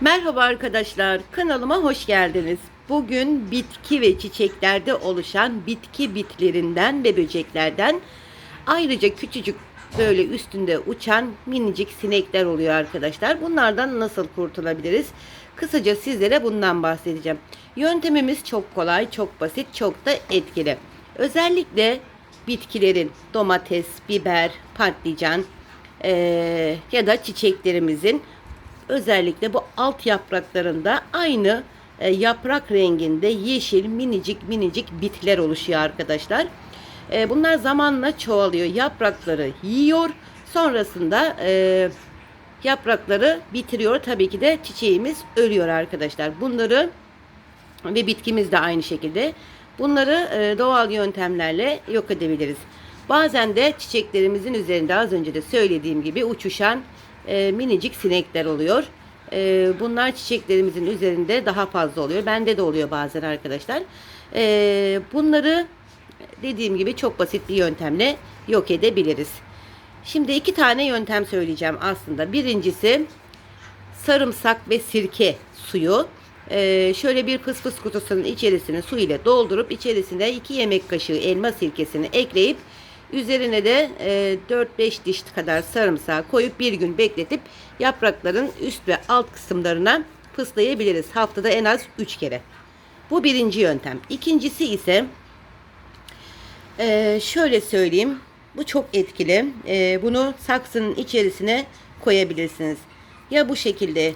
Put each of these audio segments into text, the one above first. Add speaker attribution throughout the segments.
Speaker 1: Merhaba arkadaşlar, kanalıma hoş geldiniz. Bugün bitki ve çiçeklerde oluşan bitki bitlerinden ve böceklerden ayrıca küçücük böyle üstünde uçan minicik sinekler oluyor arkadaşlar. Bunlardan nasıl kurtulabiliriz? Kısaca sizlere bundan bahsedeceğim. Yöntemimiz çok kolay, çok basit, çok da etkili. Özellikle bitkilerin domates, biber, patlıcan eee, ya da çiçeklerimizin özellikle bu alt yapraklarında aynı e, yaprak renginde yeşil minicik minicik bitler oluşuyor arkadaşlar. E, bunlar zamanla çoğalıyor. Yaprakları yiyor. Sonrasında e, yaprakları bitiriyor. Tabii ki de çiçeğimiz ölüyor arkadaşlar. Bunları ve bitkimiz de aynı şekilde. Bunları e, doğal yöntemlerle yok edebiliriz. Bazen de çiçeklerimizin üzerinde az önce de söylediğim gibi uçuşan e, minicik sinekler oluyor. E, bunlar çiçeklerimizin üzerinde daha fazla oluyor. Bende de oluyor bazen arkadaşlar. E, bunları dediğim gibi çok basit bir yöntemle yok edebiliriz. Şimdi iki tane yöntem söyleyeceğim aslında. Birincisi sarımsak ve sirke suyu. Ee, şöyle bir fısfıs kutusunun içerisine su ile doldurup içerisine 2 yemek kaşığı elma sirkesini ekleyip üzerine de e, 4-5 diş kadar sarımsağı koyup bir gün bekletip yaprakların üst ve alt kısımlarına fıslayabiliriz. Haftada en az 3 kere. Bu birinci yöntem. İkincisi ise ee, şöyle söyleyeyim. Bu çok etkili. Ee, bunu saksının içerisine koyabilirsiniz. Ya bu şekilde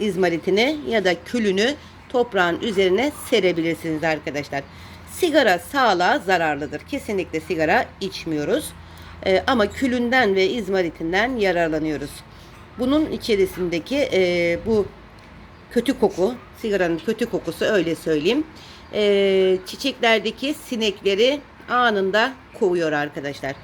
Speaker 1: izmaritini ya da külünü toprağın üzerine serebilirsiniz arkadaşlar. Sigara sağlığa zararlıdır. Kesinlikle sigara içmiyoruz. Ee, ama külünden ve izmaritinden yararlanıyoruz. Bunun içerisindeki e, bu kötü koku, sigaranın kötü kokusu öyle söyleyeyim. Ee, çiçeklerdeki sinekleri anında kovuyor arkadaşlar.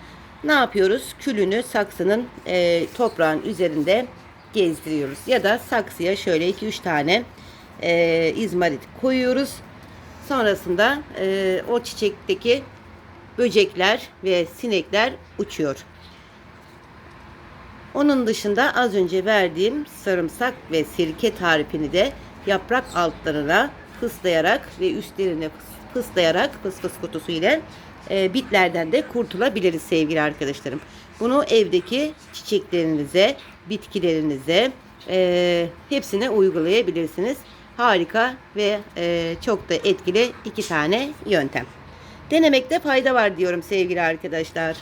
Speaker 1: Ne yapıyoruz? Külünü saksının e, toprağın üzerinde gezdiriyoruz. Ya da saksıya şöyle 2-3 tane e, izmarit koyuyoruz. Sonrasında e, o çiçekteki böcekler ve sinekler uçuyor. Onun dışında az önce verdiğim sarımsak ve sirke tarifini de yaprak altlarına fıslayarak ve üstlerine fıs- fıslayarak fıs fıs kutusu ile e, bitlerden de kurtulabiliriz sevgili arkadaşlarım. Bunu evdeki çiçeklerinize, bitkilerinize e, hepsine uygulayabilirsiniz. Harika ve e, çok da etkili iki tane yöntem. Denemekte fayda var diyorum sevgili arkadaşlar.